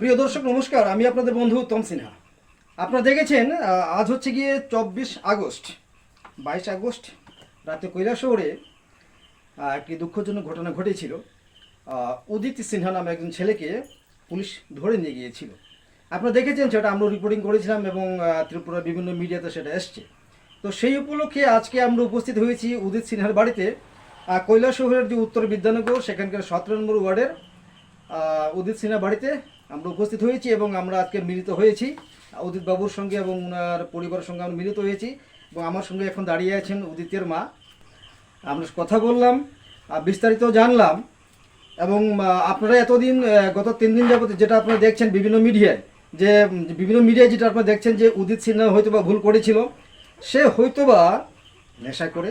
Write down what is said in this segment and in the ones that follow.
প্রিয় দর্শক, নমস্কার। আমি আপনাদের বন্ধু উত্তম সিনহা। আপনারা দেখেছেন আজ হচ্ছে গিয়ে চব্বিশ আগস্ট। বাইশ আগস্ট, রাতে কৈলাসহরে একটি দুঃখজনক ঘটনা ঘটেছিল। উদিত সিনহা নামে একজন ছেলেকে পুলিশ ধরে নিয়ে গিয়েছিল। আপনারা দেখেছেন, সেটা আমরা রিপোর্টিং করেছিলাম এবং ত্রিপুরার বিভিন্ন মিডিয়াতে সেটা এসছে। তো সেই উপলক্ষে আজকে আমরা উপস্থিত হয়েছি উদিত সিনহার বাড়িতে। কৈলাসহরের যে উত্তর বিদ্যানগর, সেখানকার সতেরো নম্বর ওয়ার্ডের উদিত সিনহা বাড়িতে। আমরা উপস্থিত হয়েছি এবং আমরা আজকে মিলিত হয়েছি। উদিত বাবুর সঙ্গে এবং ওনার পরিবারের সঙ্গে আমরা মিলিত হয়েছি এবং আমার সঙ্গে এখন দাঁড়িয়ে আছেন উদিতের মা। আমরা কথা বললাম বিস্তারিত জানলাম এবং আপনারা এতদিন গত তিন দিন যাবত যেটা আপনারা দেখছেন বিভিন্ন মিডিয়ায়, যে, বিভিন্ন মিডিয়ায় যেটা আপনারা দেখছেন যে উদিত সিনহা হয়তো বা ভুল করেছিল, সে হয়তোবা নেশা করে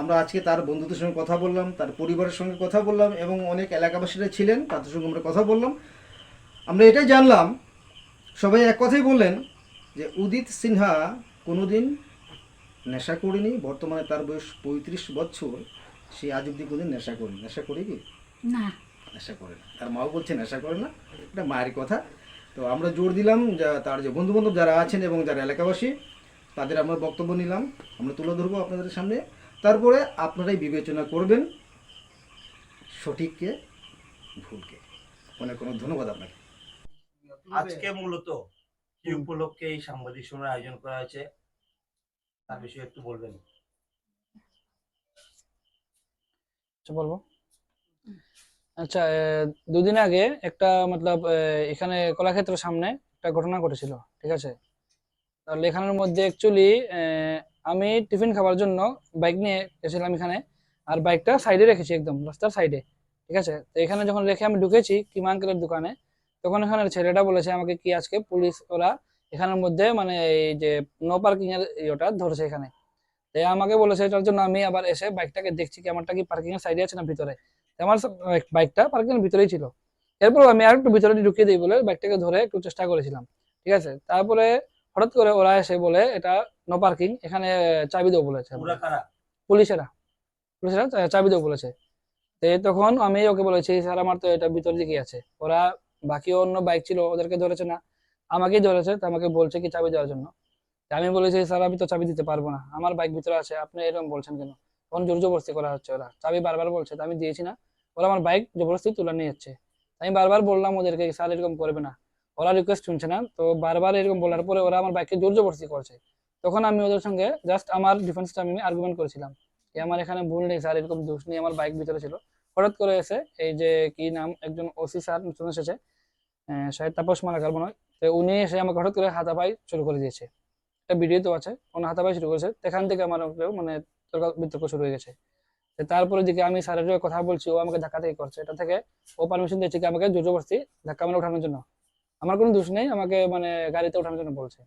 আমরা আজকে তার বন্ধুদের সঙ্গে কথা বললাম, তার পরিবারের সঙ্গে কথা বললাম এবং অনেক এলাকাবাসীরা ছিলেন, তাদের সঙ্গে আমরা কথা বললাম। আমরা এটাই জানলাম সবাই এক কথাই বললেন যে উদিত সিনহা কোনোদিন নেশা করেনি বর্তমানে তার বয়স পঁয়ত্রিশ বছর সে আজ অব্দি কোনোদিন নেশা করেনি। নেশা করে কি? না। নেশা করে না। তার মাও বলছে নেশা করে না এটা মায়ের কথা। তো আমরা জোর দিলাম যা তার যে বন্ধু বান্ধব যারা আছেন এবং যারা এলাকাবাসী তাদের আমরা বক্তব্য নিলাম। আমরা তুলে ধরবো আপনাদের সামনে। তারপরে আপনারাই বিবেচনা করবেন সঠিককে ভুলকে। অনেক অনেক ধন্যবাদ আপনাকে। আজকে মূলত কি উপলক্ষে এই সাংবাদিক সভার আয়োজন করা হয়েছে তার বিষয়ে একটু বলবেন। আচ্ছা বলব? আচ্ছা দুদিন আগে একটা মতলব এখানে কলাক্ষেত্রের সামনে একটা ঘটনা ঘটেছিল ঠিক আছে? তাহলে এখানের মধ্যে অ্যাকচুয়ালি আমি টিফিন খাবার জন্য বাইক নিয়ে এসেছিলাম এখানে আর বাইকটা সাইডে রেখেছি একদম রাস্তার সাইডে ঠিক আছে? তো এখানে যখন রেখে আমি ঢুকেছি কিমা আঙ্কেলের দোকানে তখন এখানে ছেলেটা বলেছে আমাকে কি আজকে পুলিশ ওরা এখানের মধ্যে মানে এই যে নো পার্কিং এর ইয়েটা ধরেছে এখানে। তো আমাকে বলেছে এটার জন্য আমি আবার এসে বাইকটাকে দেখছি কি আমারটা কি পার্কিং এর সাইডে আছে না ভিতরে। আমার বাইকটা পার্কিং এর ভিতরেই ছিল। এরপর আমি আর একটু ভিতরে ঢুকিয়ে দিই বলে বাইকটাকে ধরে একটু চেষ্টা করেছিলাম। ঠিক আছে? তারপরে হঠাৎ করে ওরা এসে বলে এটা নো পার্কিং এখানে চাবি দেবো বলেছে পুলিশেরা। পুলিশেরা চাবি দেবো বলেছে। তখন আমি ওকে বলেছি স্যার আমার তো এটা ভিতর দিকে আছে। ওরা বাকি অন্য বাইক ছিল, ওদেরকে ধরেছে না। আমাকেই ধরেছে, তো আমাকে বলছে কি চাবি দেওয়ার জন্য। আমি বলেছি, স্যার, আমি তো চাবি দিতে পারব না। আমার বাইক ভিতরে আছে। আপনি এরকম বলছেন কেন? তখন জোর জবরদস্তি করা হচ্ছে ওরা। চাবি বারবার বলছে আমি দিয়েছি না। ওরা আমার বাইক জবরদস্তি তুলে নিয়ে যাচ্ছে। আমি বারবার বললাম ওদেরকে, স্যার, এরকম করবে না। ওরা রিকোয়েস্ট শুনছে না। তো বারবার এরকম বলার পরে ওরা আমার বাইককে জোর জবরদস্তি করছে। তখন আমি ওদের সঙ্গে জাস্ট আমার ডিফেন্সটা আমি আর্গুমেন্ট করেছিলাম যে, আমার এখানে ভুল নেই, স্যার, এরকম দোষ নেই। আমার বাইক ভিতরে ছিল। হঠাৎ করে এসে এই যে, কি নাম? একজন ওসি স্যার এসেছে। আহ, শাহেদ তাপস মালাকার মনে হয়। তো উনি এসে আমাকে হঠাৎ করে হাতাপাই শুরু করে দিয়েছে। একটা ভিডিও তো আছে ওনার হাতাপাই শুরু করেছে। এখান থেকে আমার মানে তর্ক বিতর্ক শুরু হয়ে গেছে। তারপরে দিকে আমি স্যারের কথা বলছি ও আমাকে ধাক্কা থেকে করছে। এটা থেকে ও পারমিশন দিয়েছে কি আমাকে জোর জবরদস্তি ধাক্কা মেরে ওঠানোর জন্য। আমার কোনো দোষ নেই আমাকে মানে গাড়িতে ওঠানোর জন্য বলছে।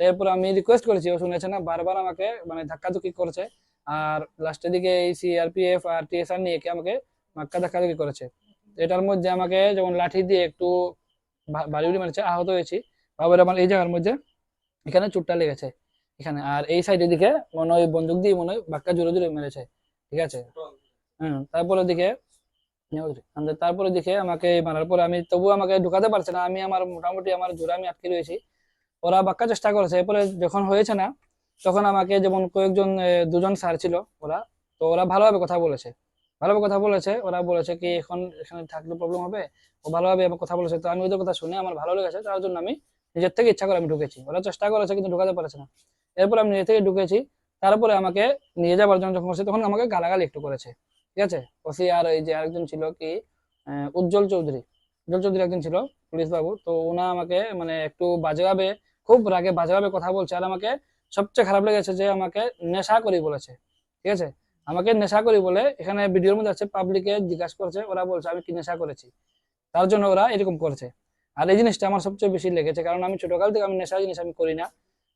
এরপর আমি রিকোয়েস্ট করেছি ও শুনেছে না বারবার আমাকে মানে ধাক্কাধুকি করেছে। আর লাস্টের দিকে এই সিআরপিএফ আর টিএসআর নিয়ে কি আমাকে ধাক্কা ধাক্কাধুকি করেছে এটার মধ্যে আমাকে যেমন লাঠি দিয়ে একটু ভা- বাড়ি বাড়ি আহত হয়েছি। বাবার আমার এই জায়গার মধ্যে এখানে চুটটা লেগেছে। এখানে, আর এই সাইডের দিকে মনে হয় বন্দুক দিয়ে মনে হয় বাক্কা জোরে জোরে মেরেছে। ঠিক আছে? হম, তারপরে দিকে তারপরে দিকে আমাকে মারার পরে আমি তবু আমাকে ঢুকাতে পারছে না। আমি আমার মোটামুটি আমার জোরে আমি আটকে রয়েছি। ওরা বাক্কা চেষ্টা করেছে। এরপরে যখন হয়েছে না, তখন আমাকে যেমন কয়েকজন দুজন স্যার ছিল ওরা, তো ওরা ভালোভাবে কথা বলেছে। ভালোভাবে কথা বলেছে। ওরা বলেছে কি এখন এখানে থাকলে প্রবলেম হবে, ও ভালোভাবে আমার কথা বলেছে। তো আমি ওদের কথা শুনে আমার ভালো লেগেছে, তার জন্য আমি নিজের থেকে ইচ্ছা করে আমি ঢুকেছি। ওরা চেষ্টা করেছে কিন্তু ঢুকাতে পারছে না। এরপর আমি নিজে থেকে ঢুকেছি, তারপরে আমাকে নিয়ে যাবার জন্য যখন তখন আমাকে গালাগালি একটু করেছে। ঠিক আছে? ওসি আর এই যে আরেকজন ছিল কি উজ্জ্বল চৌধুরী। উজ্জ্বল চৌধুরী একজন ছিল পুলিশ বাবু তো ওনা আমাকে মানে একটু বাজেভাবে, খুব রাগে বাজেভাবে কথা বলছে। আর আমাকে সবচেয়ে খারাপ লেগেছে যে আমাকে নেশা করি বলেছে। ঠিক আছে? আমাকে নেশা করি বলে এখানে ভিডিওর মধ্যে আছে পাবলিকে জিজ্ঞাসা করছে, ওরা বলছে, আমি কি নেশা করেছি? তার জন্য ওরা এরকম করছে। আর এই জিনিসটা আমার সবচেয়ে বেশি লেগেছে, কারণ আমি ছোটকাল থেকে আমি নেশা জিনিস আমি করি না।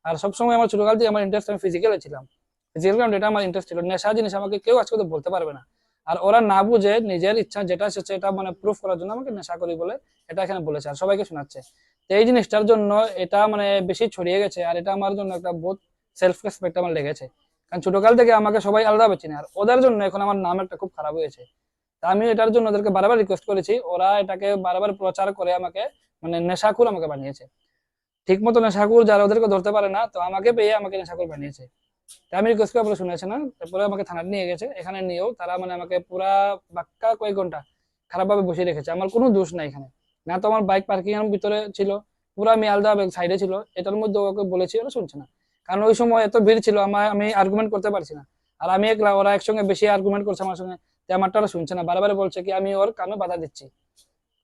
আর সবসময় আমার ছোটকাল থেকে আমার ইন্টারেস্ট আমি ফিজিক্যালে ছিলাম। ফিজিক্যাল এটা আমার ইন্টারেস্ট ছিল। নেশা জিনিস আমাকে কেউ আজকে তো বলতে পারবে না। আর ওরা না বুঝে নিজের ইচ্ছা যেটা এসেছে এটা মানে প্রুফ করার জন্য আমাকে নেশা করি বলে এটা এখানে বলেছে আর সবাইকে শোনাচ্ছে। তো এই জিনিসটার জন্য এটা মানে বেশি ছড়িয়ে গেছে আর এটা আমার জন্য একটা বহুত সেলফ রেসপেক্ট আমার লেগেছে। কারণ ছোটকাল থেকে আমাকে সবাই আলাদা চিনে। আর ওদের জন্য এখন আমার নাম একটা খুব খারাপ হয়েছে। তা আমি এটার জন্য ওদেরকে বারবার রিকোয়েস্ট করেছি, ওরা এটাকে বারবার প্রচার করে আমাকে মানে নেশাকুর আমাকে বানিয়েছে। ঠিক মতো নেশাকুর যারা ওদেরকে ধরতে পারে না, তো আমাকে পেয়ে আমাকে নেশাকুর বানিয়েছে। তো আমি রিকোয়েস্ট করে শুনেছে না, তারপরে আমাকে থানায় নিয়ে গেছে। এখানে নিয়েও তারা মানে আমাকে পুরা বাক্কা কয়েক ঘণ্টা খারাপভাবে বসিয়ে রেখেছে। আমার কোনো দোষ নাই এখানে। না তো আমার বাইক পার্কিং এর ভিতরে ছিল, পুরো আমি আলাদা সাইডে ছিল। এটার মধ্যে ওকে বলেছি, ওরা শুনছে না। কারণ ওই সময় এত ভিড় ছিল আমার আমি আর্গুমেন্ট করতে পারছি না। আর আমি একলা ওরা একসঙ্গে বেশি আর্গুমেন্ট করছে আমার সঙ্গে যে আমারটা ওরা শুনছে না। বারবার বলছে কি আমি ওর কামে বাধা দিচ্ছি।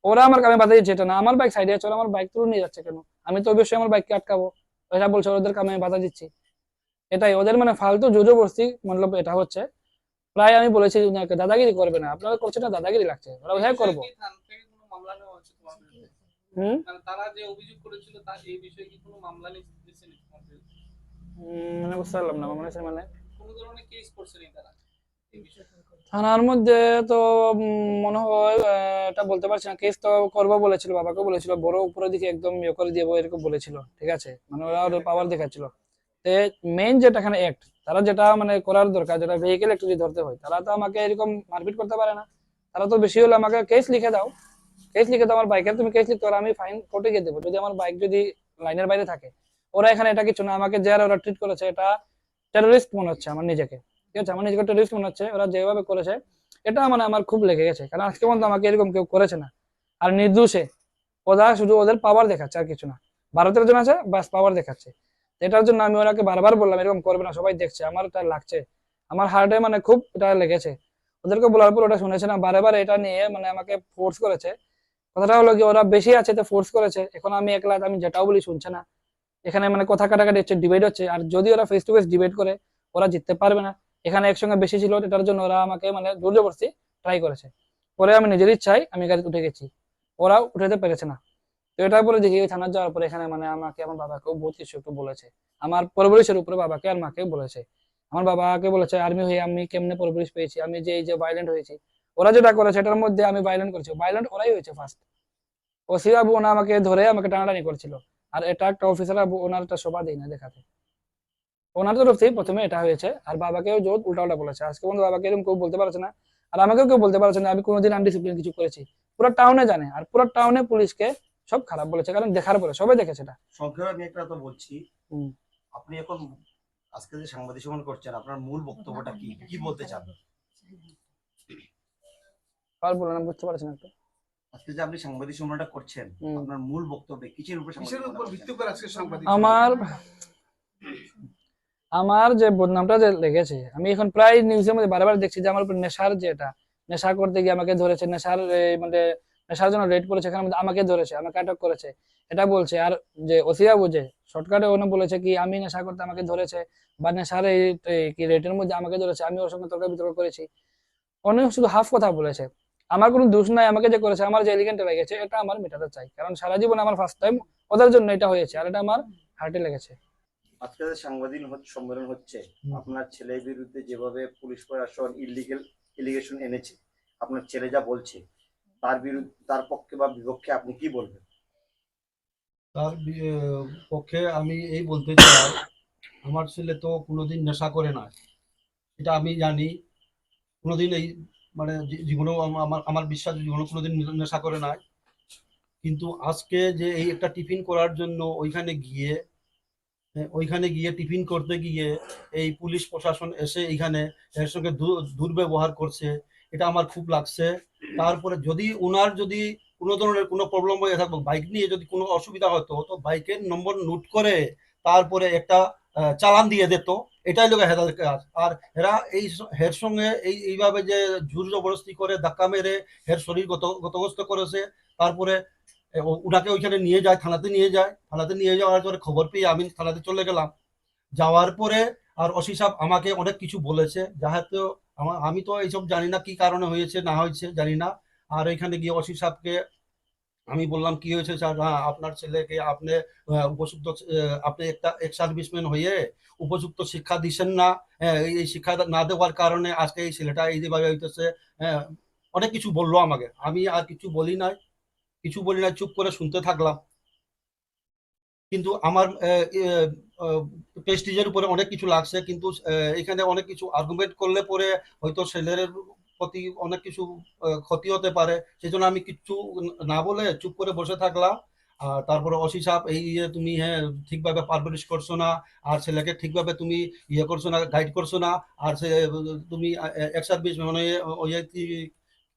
ওরা আমার কামে বাধা দিচ্ছে এটা না। আমার বাইক সাইডে আছে ওরা আমার বাইক তুলে নিয়ে যাচ্ছে কেন? আমি তো অবশ্যই আমার বাইককে আটকাবো। ওরা বলছে ওদের কামে বাধা দিচ্ছি। এটাই ওদের মানে ফালতু জোজো বস্তি মতলব এটা হচ্ছে। প্রায় আমি বলেছি দাদাগিরি করবে না। আপনারা করছে না দাদাগিরি লাগছে। ওরা হ্যাঁ করব? হুম? মানে তারা যে অভিযোগ করেছিল তার এই বিষয়ে কি কোনো মামলা নিচ্ছে নি তোমার বিরুদ্ধে? উম, মানে বুঝতে পারলাম না মানে। মানে থানার মধ্যে তো মনে হয় এটা বলতে পারছি না। কেস তো করব বলেছিল বাবাকে বলেছিল বড় উপরের দিকে একদম ইয়ে করে দিয়ে এরকম বলেছিল ঠিক আছে? মানে ওরা পাওয়ার দেখাচ্ছিল। তো মেইন যেটা এখানে অ্যাক্ট তারা যেটা মানে করার দরকার যেটা ভেহিকেল একটু যদি ধরতে হয় তারা তো আমাকে এরকম মারপিট করতে পারে না। তারা তো বেশি হলে আমাকে কেস লিখে দাও। কেস লিখে দাও আমার বাইকের তুমি কেস লিখতে পারো আমি ফাইন কোর্টে গিয়ে দেবো। যদি আমার বাইক যদি লাইনের বাইরে থাকে ওরা এখানে এটা কিছু না, আমাকে যে আর ওরা ট্রিট করেছে, এটা টেরোরিস্ট মনে হচ্ছে আমার নিজেকে। ঠিক আছে? আমার নিজেকে টেররিস্ট মনে হচ্ছে, ওরা যেভাবে করেছে, এটা মানে আমার খুব লেগে গেছে। কারণ আজকে পর্যন্ত আমাকে এরকম কেউ করেছে না। আর নির্দোষে, ওরা শুধু ওদের পাওয়ার দেখাচ্ছে আর কিছু না। ভারতের জন্য আছে বাস পাওয়ার দেখাচ্ছে। এটার জন্য আমি ওরাকে বারবার বললাম, এরকম করবে না, সবাই দেখছে, আমার এটা লাগছে। আমার হার্টে মানে খুব এটা লেগেছে। ওদেরকে বলার পর ওটা শুনেছে না, বারে বারে এটা নিয়ে মানে আমাকে ফোর্স করেছে। কথাটা হলো কি, ওরা বেশি আছে তো ফোর্স করেছে। এখন আমি একলা, আমি যেটাও বলি শুনছে না। এখানে মানে কথা কাটাকাটি হচ্ছে ডিবেট হচ্ছে, আর যদি ওরা ফেস টু ফেস ডিবেট করে, ওরা জিততে পারবে না। এখানে একসঙ্গে বেশি ছিল এটার জন্য ওরা আমাকে মানে জোর জবরদস্তি ট্রাই করেছে। পরে আমি নিজের ইচ্ছাই আমি গাড়িতে উঠে গেছি। ওরাও উঠাতে পেরেছে না। তো এটার পরে দেখি ওই থানার যাওয়ার পরে এখানে মানে আমাকে আমার বাবাকেও বহুত কিছু একটু বলেছে। আমার পরবরিশের উপরে বাবাকে আর মাকে বলেছে। আমার বাবাকে বলেছে, আর্মি হয়ে আমি কেমনে পরবরিশ পেয়েছি? আমি যে, এই যে ভাইলেন্ট হয়েছি। ওরা যেটা করেছে, এটার মধ্যে আমি ভাইলেন্ট করেছি। ভাইলেন্ট ওরাই হয়েছে ফার্স্ট ওসি বাবু ওনা আমাকে ধরে আমাকে টানাটানি করছিল। আর এটা একটা অফিসার একটা শোভা দেয় না দেখাতে। ওনার তরফ থেকে প্রথমে এটা হয়েছে আর বাবাকেও জোর উল্টা উল্টা বলেছে। আজকে পর্যন্ত বাবাকে এরকম কেউ বলতে পারছে না আর আমাকেও কেউ বলতে পারছে না আমি কোনোদিন আনডিসিপ্লিন কিছু করেছি। পুরো টাউনে জানে আর পুরো টাউনে পুলিশকে সব খারাপ বলেছে কারণ দেখার পরে সবাই দেখেছে এটা। সংক্ষেপে আমি একটা তো বলছি। আপনি এখন আজকে যে সাংবাদিক সম্মান করছেন আপনার মূল বক্তব্যটা কি? কি বলতে চান? আর বলে না বুঝতে পারছেন একটু। আজকে যে আপনি সাংবাদিক সম্মানটা করছেন আপনার মূল বক্তব্য কিসের উপর কিসের উপর ভিত্তি করে আজকে সাংবাদিক আমার আমার যে বদনামটা যে লেগেছে আমি এখন প্রায় নিউজের মধ্যে বারবার দেখছি যে আমার উপর নেশার যে এটা নেশা করতে গিয়ে আমাকে ধরেছে নেশার মানে নেশার জন্য রেড করেছে এখানে আমাকে ধরেছে আমাকে আটক করেছে এটা বলছে। আর যে ওসিয়া বুঝে শর্টকাটে ওনে বলেছে কি আমি নেশা করতে আমাকে ধরেছে বা নেশার এই এই কি রেটের মধ্যে আমাকে ধরেছে আমি ওর সঙ্গে তর্ক বিতর্ক করেছি। অনেক শুধু হাফ কথা বলেছে। আমার কোনো দোষ নাই আমাকে যে করেছে আমার যে এলিগেন্টে লেগেছে এটা আমার মেটাতে চাই। কারণ সারা জীবন আমার ফার্স্ট টাইম ওদের জন্য এটা হয়েছে আর এটা আমার হার্টে লেগেছে। আজকে যে সাংবাদিক হচ্ছে- সম্মেলন হচ্ছে আপনার ছেলের বিরুদ্ধে যেভাবে পুলিশ প্রশাসন ইলিগেল এলিগেশন এনেছে আপনার ছেলে যা বলছে তার বিরুদ্ধে তার পক্ষে বা বিপক্ষে আপনি কি বলবেন? তার পক্ষে আমি এই বলতে চাই আমার ছেলে তো কোনোদিন নেশা করে না। এটা আমি জানি কোনোদিন এই মানে জী- জীবনেও আমার আমার বিশ্বাস জীবনে কোনোদিন নেশা করে নাই। কিন্তু আজকে যে এই একটা টিফিন করার জন্য ওইখানে গিয়ে ওইখানে গিয়ে টিফিন করতে গিয়ে এই পুলিশ প্রশাসন এসে এইখানে এর সঙ্গে দুর্ব্যবহার করছে, এটা আমার খুব লাগছে। তারপরে যদি ওনার যদি কোনো ধরনের কোনো প্রবলেম হয়ে থাকতো বাইক নিয়ে যদি কোনো অসুবিধা হতো, তো বাইকের নম্বর নোট করে তারপরে একটা চালান দিয়ে দিত। এটাই লোক হেদার কাজ। আর এরা এই হের সঙ্গে এই, এইভাবে যে জোর জবরদস্তি করে ধাক্কা মেরে হের শরীর গত, গতগ্রস্ত করেছে, তারপরে ওনাকে ওইখানে নিয়ে যায়, থানাতে নিয়ে যায়। থানাতে নিয়ে যাওয়ার পরে খবর পেয়ে আমি থানাতে চলে গেলাম। যাওয়ার পরে আর অসি সাহেব আমাকে অনেক কিছু বলেছে, যাহাতে আমার আমি তো এইসব জানি না কি কারণে হয়েছে, না হয়েছে জানি না। আর এখানে গিয়ে অসি সাহেবকে আমি বললাম কি হয়েছে স্যার? হ্যাঁ আপনার ছেলেকে আপনি উপযুক্ত আপনি একটা এক্স সার্ভিসম্যান হয়ে উপযুক্ত শিক্ষা দিচ্ছেন না হ্যাঁ, এই শিক্ষা না দেওয়ার কারণে আজকে এই ছেলেটা এই যেভাবে হইতেছে। হ্যাঁ অনেক কিছু বলল আমাকে। আমি আর কিছু বলি নাই কিছু বলি নাই চুপ করে শুনতে থাকলাম। কিন্তু আমার প্রেস্টিজের উপরে অনেক কিছু লাগছে কিন্তু এখানে অনেক কিছু আর্গুমেন্ট করলে পরে হয়তো ছেলের প্রতি অনেক কিছু ক্ষতি হতে পারে। সেই জন্য আমি কিচ্ছু না বলে চুপ করে বসে থাকলাম। আর তারপরে অসি সাহেব, এই ইয়ে তুমি হ্যাঁ ঠিকভাবে পারভারিশ করছ না, আর ছেলেকে ঠিকভাবে তুমি ইয়ে করছ না গাইড করছ না, আর সে, তুমি এক সার্ভিস মানে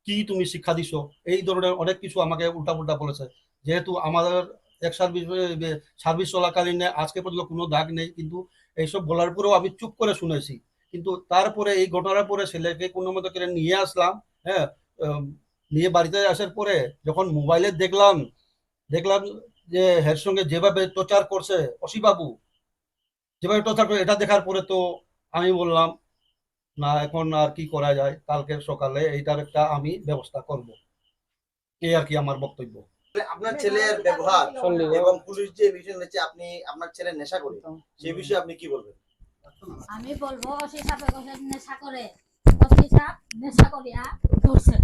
কি তুমি শিক্ষা দিছো? এই ধরনের অনেক কিছু আমাকে উল্টা পুল্টা বলেছে। যেহেতু আমাদের এক সার্ভিস সার্ভিস চলাকালীন, আজকে পর্যন্ত কোনো দাগ নেই, কিন্তু এইসব বলার পরেও আমি চুপ করে শুনেছি। কিন্তু তারপরে এই ঘটনার পরে ছেলেকে কোনো মতো করে নিয়ে আসলাম হ্যাঁ নিয়ে বাড়িতে আসার পরে যখন মোবাইলে দেখলাম দেখলাম যে এর সঙ্গে যেভাবে টর্চার করছে অসিবাবু যেভাবে টর্চার করে এটা দেখার পরে তো আমি বললাম না এখন আর কি করা যায়? কালকে সকালে এইটার একটা আমি ব্যবস্থা করব। এই আর কি আমার বক্তব্য। আপনার ছেলের ব্যবহার এবং পুলিশ যে বিষয় আপনি আপনার ছেলে নেশা করে সেই বিষয়ে আপনি কি বলবেন? আমি বলব, অসি সাপে নেশা করে। অসি সাপ নেশা করিয়া ধরছে।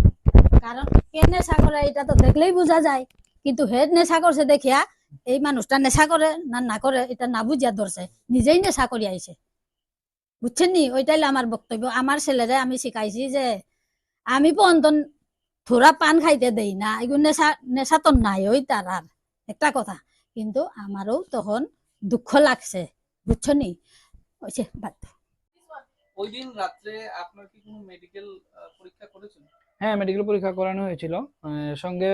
কারণ কে নেশা করে, এটা তো দেখলেই বোঝা যায়। কিন্তু হে নেশা করছে দেখিয়া এই মানুষটা নেশা করে না না করে, এটা না বুঝিয়া ধরছে। নিজেই নেশা করিয়া আইছে। বুঝছেন নি? ওইটাই আমার বক্তব্য। আমার ছেলেরে আমি শিখাইছি যে, আমি পর্যন্ত থোড়া পান খাইতে দেই না। এগুলো নেশা নেশা তো নাই ওই তার আর। একটা কথা। কিন্তু আমারও তখন দুঃখ লাগছে। বুঝছ নি? হয়েছে বাদ ওই দিন রাত্রে আপনার কি কোনো মেডিকেল পরীক্ষা করেছেন? হ্যাঁ মেডিকেল পরীক্ষা করানো হয়েছিল। সঙ্গে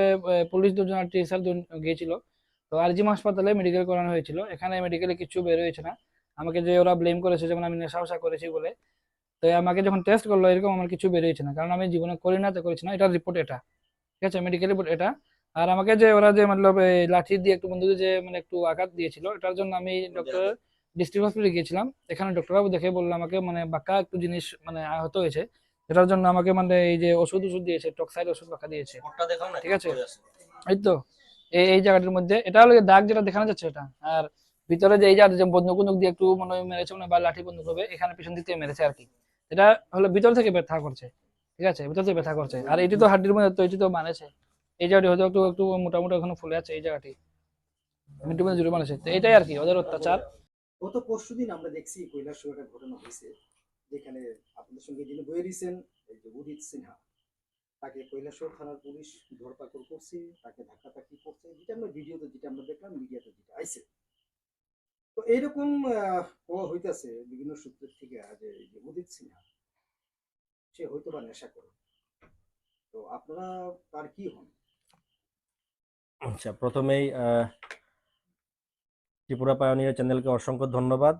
পুলিশ দুজন আর টিচার গিয়েছিল। তো আরজিম হাসপাতালে মেডিকেল করানো হয়েছিল। এখানে মেডিকেলে কিছু বের হয়েছে না। আমাকে যে ওরা ব্লেম করেছে যেমন আমি নেশা করেছি বলে তো আমাকে যখন টেস্ট করল এরকম আমার কিছু বের হয়েছে না। কারণ আমি জীবনে করি না তো করেছি না। এটার রিপোর্ট এটা। ঠিক আছে? মেডিকেল রিপোর্ট এটা। আর আমাকে যে ওরা যে মতলব লাঠি দিয়ে একটু বন্ধুকে যে মানে একটু আঘাত দিয়েছিল এটার জন্য আমি ডক্টর ডিস্ট্রিক্ট হসপিটালে গিয়েছিলাম। এখানে ডক্টর বাবু দেখে বলল আমাকে মানে বাঁকা একটু জিনিস মানে আহত হয়েছে। এটার জন্য আমাকে মানে এই যে ওষুধ ওষুধ দিয়েছে টক্সাইড ওষুধ বাঁকা দিয়েছে। ঠিক আছে। এই তো এই এই জায়গাটার মধ্যে এটা হলো দাগ যেটা দেখানো যাচ্ছে এটা। আর ভিতরে যে এই যে বন্দুক দিয়ে একটু মনে মেরেছে মনে বা লাঠি বন্দুক হবে এখানে পিছন দিক থেকে মেরেছে আর কি। এটা হলো ভিতর থেকে ব্যথা করছে। ঠিক আছে? ভিতর থেকে ব্যথা করছে। আর এটি তো হাড্ডির মধ্যে তো এটি তো বানাচ্ছে এই জায়গাটি হয়তো একটু একটু মোটামুটি এখনও ফুলে আছে এই জায়গাটি। মিন্টু মধ্যে জুড়ে বানাচ্ছে তো এটাই আর কি ওদের অত্যাচার। গত পরশু দিন আমরা দেখছি কৈলাস একটা ঘটনা হয়েছে, যেখানে আপনাদের সঙ্গে যিনি বয়ে দিয়েছেন উদিত সিনহা, তাকে কৈলাসহর থানার পুলিশ ধরপাকড় করছে, তাকে ধাক্কাধাক্কি করছে, যেটা আমরা ভিডিওতে যেটা আমরা দেখলাম, মিডিয়াতে যেটা আইছে। তো এইরকম হওয়া হইতাছে বিভিন্ন সূত্রের থেকে যে উদিত সিনহা, সে হয়তো বা নেশা করে। তো আপনারা তার কি হন? আচ্ছা প্রথমেই ত্রিপুরা পায়োনিয়ার চ্যানেলকে অসংখ্য ধন্যবাদ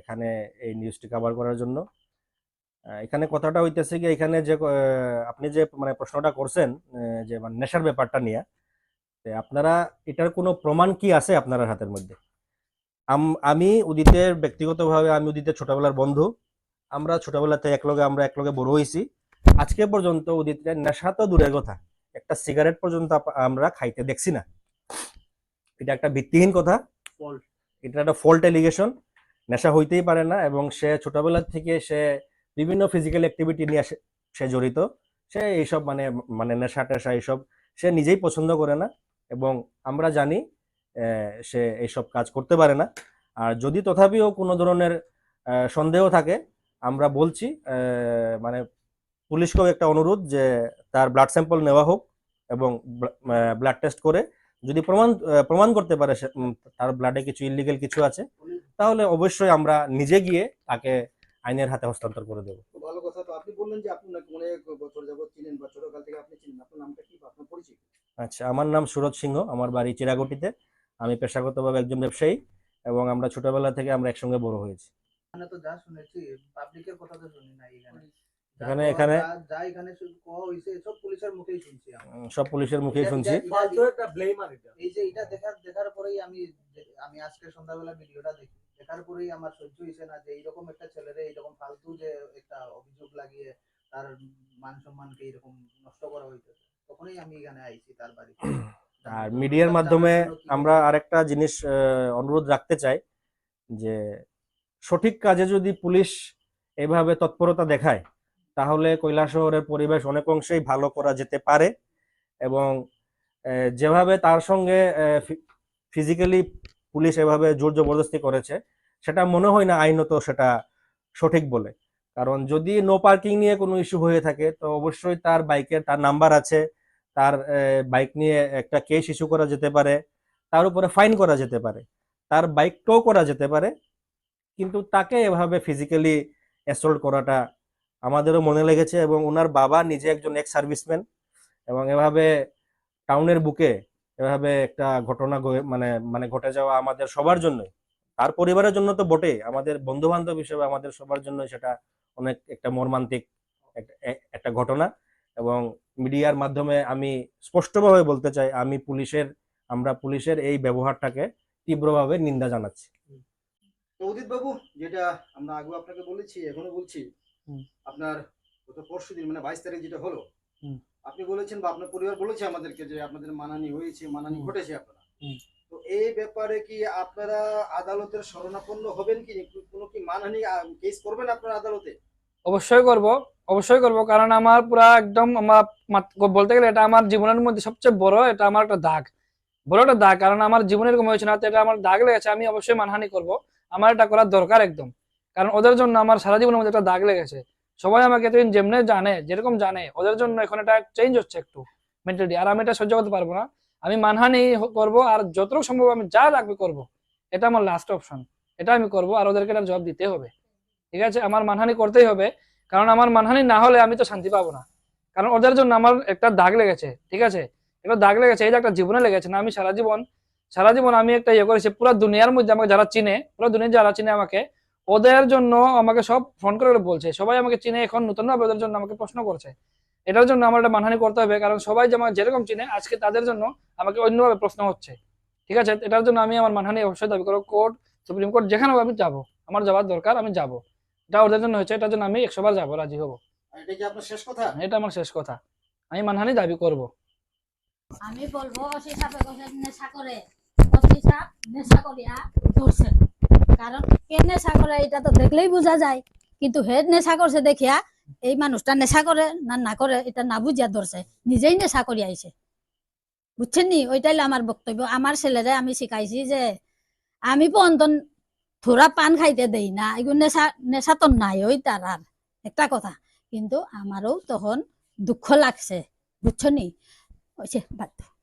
এখানে এই নিউজটি কভার করার জন্য। এখানে কথাটা হইতেছে কি, এখানে যে আপনি যে মানে প্রশ্নটা করছেন যে মানে নেশার ব্যাপারটা নিয়ে আপনারা, এটার কোনো প্রমাণ কি আছে আপনার হাতের মধ্যে? আমি উদিতের ব্যক্তিগতভাবে, আমি উদিতের ছোটবেলার বন্ধু, আমরা ছোটবেলাতে একলগে আমরা একলগে বড় হয়েছি আজকে পর্যন্ত উদিতের নেশা তো দূরের কথা, একটা সিগারেট পর্যন্ত আমরা খাইতে দেখছি না। এটা একটা ভিত্তিহীন কথা। এটা একটা ফল্ট এলিগেশন নেশা হইতেই পারে না এবং সে ছোটবেলা থেকে সে বিভিন্ন ফিজিক্যাল অ্যাক্টিভিটি নিয়ে সে- জড়িত। সে এইসব মানে মানে নেশা টেশা এইসব সে নিজেই পছন্দ করে না এবং আমরা জানি সে এইসব কাজ করতে পারে না। আর যদি তথাপিও কোনো ধরনের সন্দেহ থাকে, আমরা বলছি মানে পুলিশকেও একটা অনুরোধ যে তার ব্লাড স্যাম্পল নেওয়া হোক এবং ব্লাড টেস্ট করে যদি প্রমাণ প্রমাণ করতে পারে সে, তার ব্লাডে কিছু ইলিগেল কিছু আছে তাহলে অবশ্যই আমরা নিজে গিয়ে তাকে আইনের হাতে হস্তান্তর করে দেবো। ভালো কথা তো আপনি বললেন যে আপনি অনেক বছর যাবত চিনেন বা ছোটকাল থেকে আপনি চিনেন। আপনার নামটা কি আপনার পরিচয়? কি? আচ্ছা আমার নাম সুরজ সিংহ আমার বাড়ি চিরাগটিতে আমি পেশাগতভাবে একজন ব্যবসায়ী এবং আমরা ছোটবেলা থেকে আমরা একসঙ্গে বড় হয়েছি। এখানে তো যা শুনেছি পাবলিকের কথা তো শুনি এখানে যা এখানে এখানে। যা- এখানে শুন- কোয়া হইছে সব পুলিশের মুখেই শুনছি সব পুলিশের মুখেই শুনছি। এই যে এটা দেখার দেখার পরেই আমি আমি আজকে সন্ধ্যাবেলা ভিডিওটা দেখি। দেখার পরেই আমার সহ্য হয়েছে না যে এইরকম একটা ছেলেরে এইরকম ফালতু যে একটা অভিযোগ লাগিয়ে তার মান সম্মানকে এরকম নষ্ট করা হইতেছে। তখনই আমি এখানে আইছি তার বাড়িতে আর মিডিয়ার মাধ্যমে আমরা আরেকটা জিনিস আহ, অনুরোধ রাখতে চাই যে সঠিক কাজে যদি পুলিশ এভাবে তৎপরতা দেখায় তাহলে কৈলাসহরের পরিবেশ অনেক অংশেই ভালো করা যেতে পারে এবং যেভাবে তার সঙ্গে ফিজিক্যালি পুলিশ এভাবে জোর জবরদস্তি করেছে, সেটা মনে হয় না আইনত সেটা সঠিক বলে। কারণ যদি নো পার্কিং নিয়ে কোনো ইস্যু হয়ে থাকে, তো অবশ্যই তার বাইকের, তার নাম্বার আছে, তার বাইক নিয়ে একটা কেস ইস্যু করা যেতে পারে, তার উপরে ফাইন করা যেতে পারে, তার বাইক টো করা যেতে পারে, কিন্তু তাকে এভাবে ফিজিক্যালি অ্যাসল্ট করাটা আমাদেরও মনে লেগেছে এবং ওনার বাবা নিজে একজন এক্স সার্ভিসম্যান এবং এভাবে টাউনের বুকে এভাবে একটা ঘটনা মানে মানে ঘটে যাওয়া আমাদের সবার জন্যই। তার পরিবারের জন্য তো বটে আমাদের বন্ধু বান্ধব হিসেবে আমাদের সবার জন্য সেটা অনেক একটা মর্মান্তিক একটা- ঘটনা এবং মিডিয়ার মাধ্যমে আমি স্পষ্টভাবে বলতে চাই, আমি পুলিশের, আমরা পুলিশের এই ব্যবহারটাকে তীব্রভাবে নিন্দা জানাচ্ছি। বাবু যেটা আমরা আগে আপনাকে বলেছি, এখনও বলছি। আপনার গত পরশু দিন মানে বাইশ তারিখ যেটা হলো আপনি বলেছেন বা আপনার পরিবার বলেছে আমাদেরকে যে আপনাদের মানানি হয়েছে মানানি ঘটেছে আপনারা। তো এই ব্যাপারে কি আপনারা আদালতের শরণাপন্ন হবেন কি? কোনো কি মানহানি কেস করবেন আপনারা আদালতে? অবশ্যই করব অবশ্যই করব। কারণ আমার পুরা একদম আমার বলতে গেলে এটা আমার জীবনের মধ্যে সবচেয়ে বড় এটা আমার একটা দাগ। বড় একটা দাগ কারণ আমার জীবনের এরকম হয়েছে না তো এটা আমার দাগ লেগেছে আমি অবশ্যই মানহানি করব। আমার এটা করার দরকার একদম। কারণ ওদের জন্য আমার সারা জীবনের মধ্যে একটা দাগ লেগেছে। সবাই আমাকে এতদিন যেমনে জানে, যেরকম জানে, ওদের জন্য এখন এটা চেঞ্জ হচ্ছে একটু মেন্টালিটি আর আমি এটা সহ্য করতে পারব না। আমি মানহানি করব আর যতটুকু সম্ভব আমি যা লাগবে করব, এটা আমার লাস্ট অপশন এটা আমি করব আর ওদেরকে এটা জবাব দিতে হবে। ঠিক আছে? আমার মানহানি করতেই হবে। কারণ আমার মানহানি না হলে আমি তো শান্তি পাবো না। কারণ ওদের জন্য আমার একটা দাগ লেগেছে। ঠিক আছে? একটা দাগ লেগেছে, এই যে একটা জীবনে লেগেছে না, আমি সারা জীবন সারা জীবন আমি একটা ইয়ে করেছি, পুরো দুনিয়ার মধ্যে আমাকে যারা চিনে, পুরো দুনিয়া যারা চিনে আমাকে ওদের জন্য আমাকে সব ফোন করে করে বলছে সবাই আমাকে চিনে এখন নতুন ভাবে ওদের জন্য আমাকে প্রশ্ন করছে। এটার জন্য আমার একটা মানহানি করতে হবে কারণ সবাই যে আমাকে যেরকম চিনে আজকে তাদের জন্য আমাকে অন্যভাবে প্রশ্ন হচ্ছে। ঠিক আছে? এটার জন্য আমি আমার মানহানি অবশ্যই দাবি করব কোর্ট সুপ্রিম কোর্ট যেখানে আমি যাব। আমার যাওয়ার দরকার আমি যাব। এটা ওদের জন্য হয়েছে এটার জন্য আমি একশো বার যাব রাজি হব। এটা শেষ কথা? এটা আমার শেষ কথা। আমি মানহানি দাবি করব। আমি বলব নেশা করে নেশা করিয়া ধরছে কারণ কে নেশা করে এটা তো দেখলেই বোঝা যায়। কিন্তু হে নেশা করছে দেখিয়া, এই মানুষটা নেশা করে না না করে, এটা না বুঝিয়া ধরছে। নিজেই নেশা করি আইছে। বুঝছেন নি? ওইটাই আমার বক্তব্য। আমার ছেলেরে আমি শিখাইছি যে, আমি পর্যন্ত থোড়া পান খাইতে দেই না। এগুলো নেশা নেশা তো নাই ওই তার আর। একটা কথা। কিন্তু আমারও তখন দুঃখ লাগছে। বুঝছ নি? বাদ দাও।